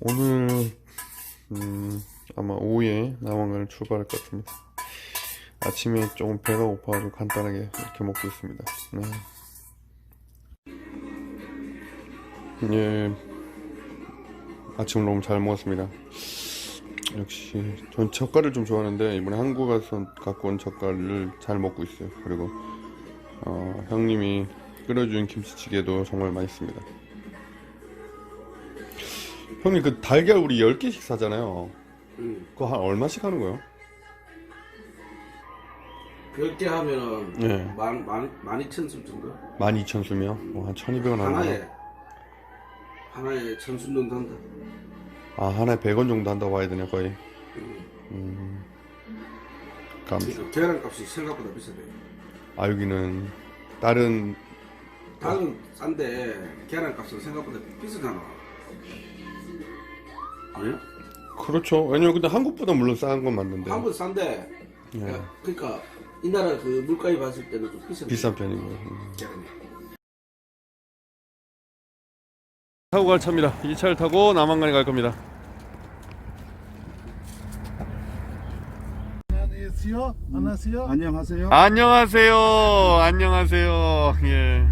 오늘 음, 아마 오후에 남한강을 출발할 것 같습니다. 아침에 조금 배가 고파가지고 간단하게 이렇게 먹고 있습니다. 네. 예, 아침을 너무 잘 먹었습니다. 역시 전 젓갈을 좀 좋아하는데 이번에 한국 가서 갖고 온 젓갈을 잘 먹고 있어요. 그리고 어, 형님이 끓여준 김치찌개도 정말 맛있습니다. 형님 그 달걀 우리 10개씩 사잖아요. 응. 그거 한 얼마씩 하는 거예요? 10개 하면은 네. 만, 만, 만 이천 술 정도? 12,000수면 뭐한 1,200원 하는 하나에 거. 하나에 천순 정도 한다 아, 하나에 100원 정도 한다고 봐야 되냐, 거의. 응. 음. 감. 그러니까 계란값이 생각보다 비싸대 아, 여기는 다른 다른 싼데 계란값은 생각보다 비싸잖아 아니야? 그렇죠. 왜냐면 근데 한국보다 물론 싼 건 맞는데. 한국 싼데 예. 야, 그러니까 이 나라 그 물가에 봤을 때는 좀 비싸 비싼 편이고. 음. 계란이 타고 갈 차입니다. 이 차를 타고 남한강에 갈 겁니다. 안녕하세요. 안녕하세요. 안녕하세요. 안녕하세요. 안녕하세요. 예.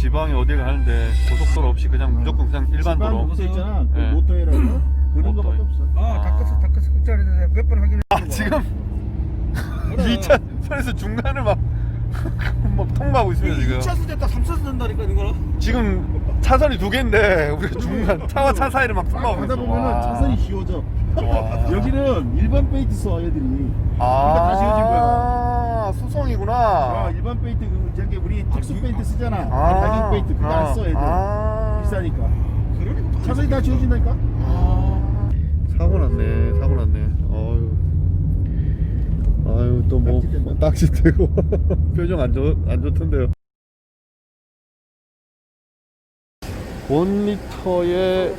지, 지방에 어디 가는데 고속도로 없이 그냥 무조건 그냥 일반 도로. 그거 있잖아. 그 예. 모토에라고 그런 모토에. 거밖에 없어. 아, 다크스, 다크스 국자리에서 몇번 확인해. 아, 지금 2차 선에서 중간을 막, 막 통과하고 있습니다, 지금. 2차수 됐다, 3차수 된다니까, 이거. 지금 차선이 두 개인데, 우리가 중간, 차와 차 사이를 막 통과하고 하다 있어. 보면은 와. 차선이 휘어져. 와. 여기는 일반 페인트 써 애들이. 아, 그러니까 다시 휘어진 거야. 수성이구나. 아, 일반 페인트 그 저기 우리 특수 페인트 쓰잖아. 아, 가격 페인트 그거 안 써 애들. 아. 비싸니까. 그러니까. 차선이 다 지워진다니까. 사고 났네, 사고 났네. 아유 또뭐 낚시대고 표정 안 좋, 안 좋던데요. 원리터에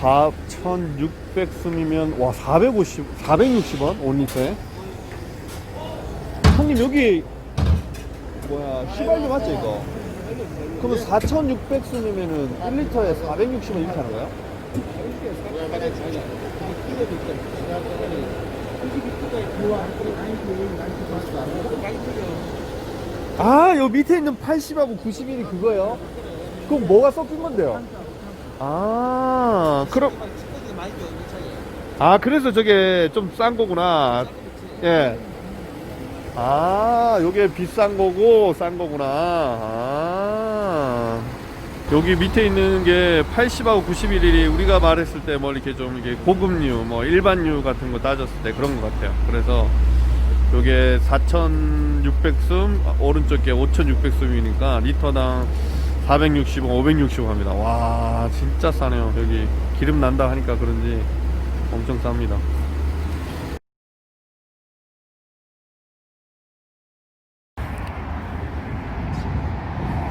4,600숨이면 와 450, 460원 5리터에. 형님 여기 뭐야 휘발유 맞죠 이거? 그러면 4,600숨이면은 1리터에 460원 이렇게 하는 거야? 아, 요 밑에 있는 80하고 91이 그거요? 그럼 뭐가 섞인 건데요? 아, 그럼. 아, 그래서 저게 좀 싼 거구나. 예. 아, 요게 비싼 거고, 싼 거구나. 아. 여기 밑에 있는 게 80하고 91일이 우리가 말했을 때 뭐 이렇게 좀 이게 고급류, 뭐 일반류 같은 거 따졌을 때 그런 것 같아요. 그래서 요게 4,600숨, 오른쪽 게 5,600숨이니까 리터당 460원, 560원 합니다. 와, 진짜 싸네요. 여기 기름 난다 하니까 그런지 엄청 쌉니다.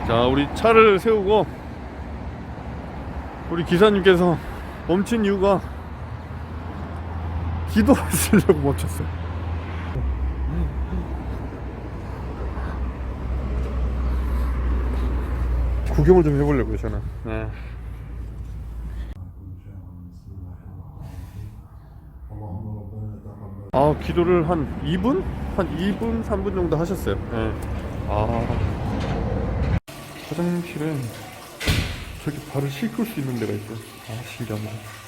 자, 우리 차를 세우고 우리 기사님께서 멈춘 이유가 기도하시려고 멈췄어요. 구경을 좀 해보려고요, 저는. 네. 아, 기도를 한 2분? 한 2분, 3분 정도 하셨어요. 네. 아. 화장실에 저기 발을 씻을 수 있는 데가 있어요. 아, 신기합니다.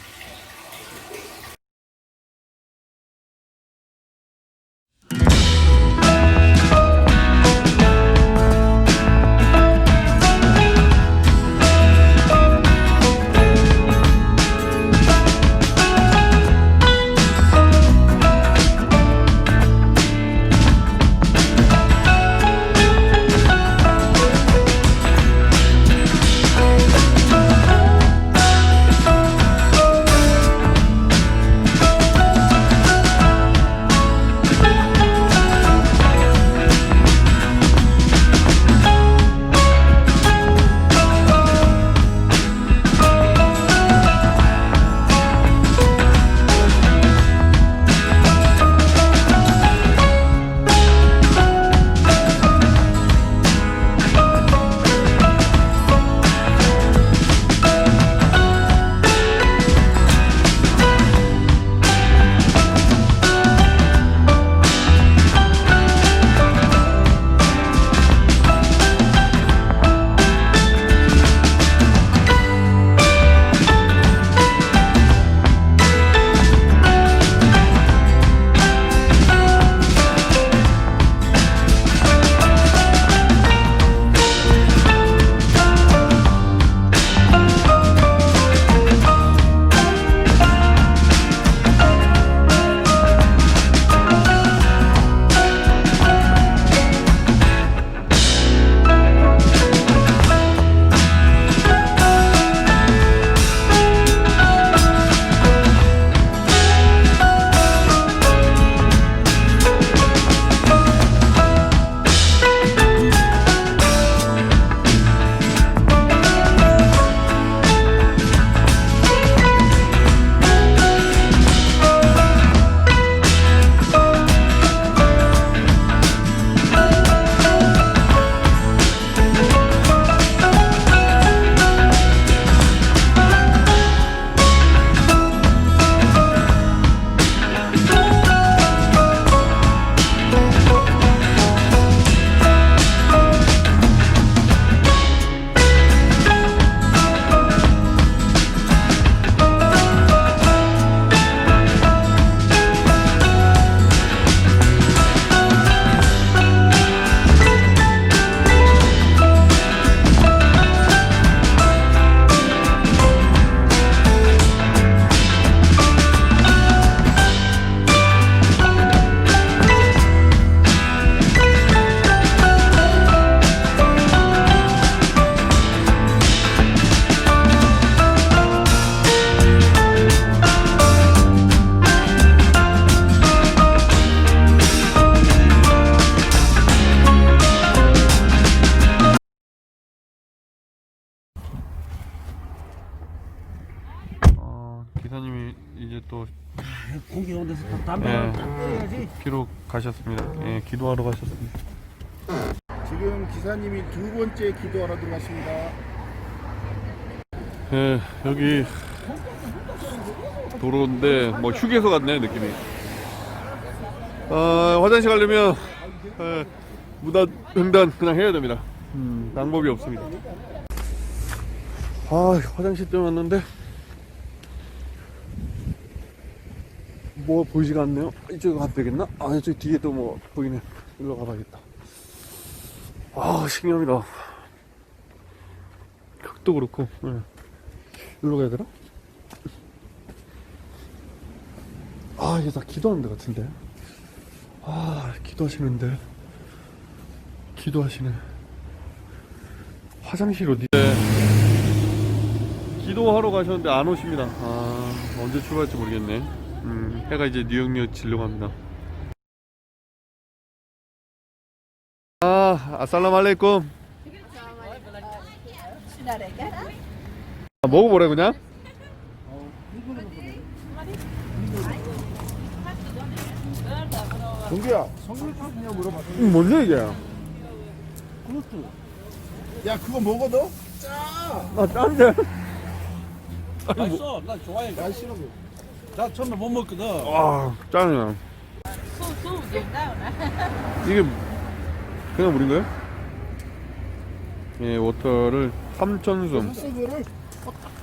담배를 예. 끊어야지. 기록 가셨습니다. 예, 기도하러 가셨습니다. 지금 기사님이 두 번째 기도하러 들어갔습니다. 예, 여기 도로인데 뭐 휴게소 같네 느낌이. 어, 화장실 가려면 예, 무단 횡단 그냥 해야 됩니다. 음, 방법이 없습니다. 아, 화장실 때 왔는데 뭐 보이지가 않네요. 이쪽에 가도 되겠나? 아, 이쪽 뒤에 또 뭐 보이네. 일로 가봐야겠다. 아, 신기합니다. 흙도 그렇고. 예. 일로 가야 되나? 아, 이게 다 기도하는 데 같은데. 아, 기도하시는데. 기도하시네. 화장실 어디? 네. 기도하러 가셨는데 안 오십니다. 아, 언제 출발할지 모르겠네. 음, 해가 이제 뉴욕역 진로 갑니다. 아, 아살람 알레이쿰. 아, 먹어보래 그냥. 동규야, 주냐 물어봤어. 음, 뭔데 이게? 그렇죠. 야, 그거 먹어 너? 아, 짠데. 맛있어. 나 좋아해. 나 싫어. 그거. 나 처음에 못 먹거든. 와, 짠이야. 이게 그냥 물인 거예요? 예, 워터를 3,000숨. 소스를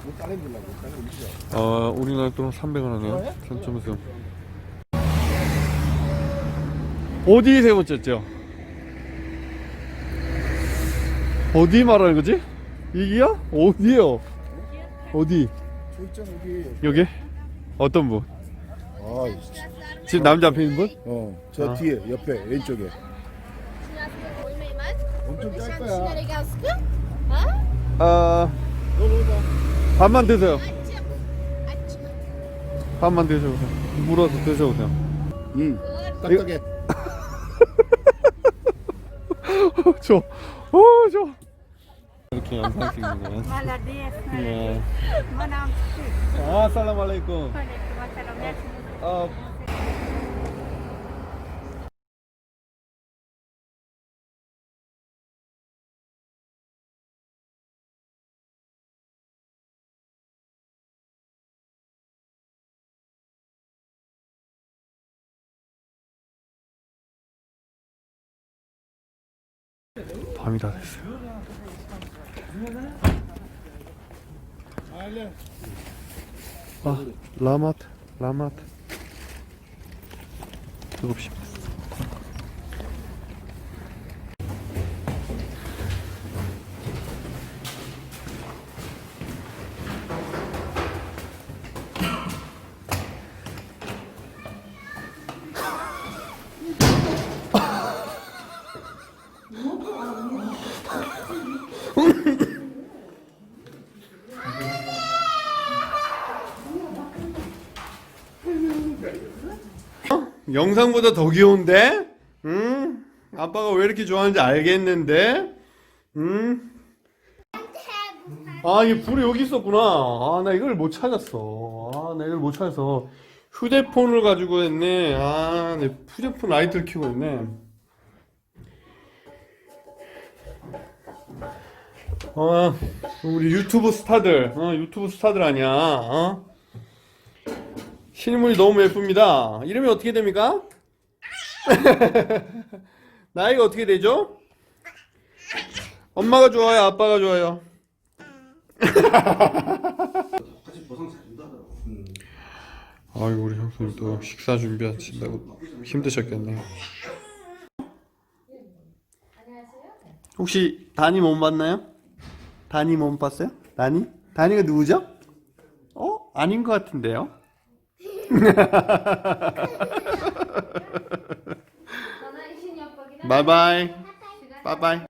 못 따내주려고. 따내주려. 어, 우리나라 돈 300원 하네요. 3,000숨. 어디 세 번째죠? 어디 말하는 거지? 이기야? 어디요? 어디? 저 있잖아 여기. 여기? 어떤 분? 아, 지금 남자 앞에 있는 분? 어, 저 아. 뒤에 옆에 왼쪽에. 엄청 짤 거야. 아. 밥만 드세요. 밥만 드셔보세요. 물어서 드셔보세요. 응. 딱딱해. 저, 어, 저. 이렇게 영상 찍는 거야. Maladez. 예. Manam 아, 살람 알레이 밤이 다 됐어요. 아, 라마트, 라마트. 7시 반. 영상보다 더 귀여운데? 응? 아빠가 왜 이렇게 좋아하는지 알겠는데? 응? 아, 이게 불이 여기 있었구나. 아, 나 이걸 못 찾았어. 아, 나 이걸 못 찾아서. 휴대폰을 가지고 했네. 아, 내 휴대폰 라이트를 켜고 했네. 어, 우리 유튜브 스타들, 어, 유튜브 스타들 아니야, 어? 실물이 너무 예쁩니다. 이름이 어떻게 됩니까? 나이가 어떻게 되죠? 엄마가 좋아요, 아빠가 좋아요. 같이 보상 잘 준다 하더라고. 아이고 우리 형수님 또 식사 준비하신다고 힘드셨겠네요. 혹시 다니 몸 봤나요? 다니 몸 봤어요? 다니? 다니가 누구죠? 어? 아닌 것 같은데요? 바이바이. 바이바이.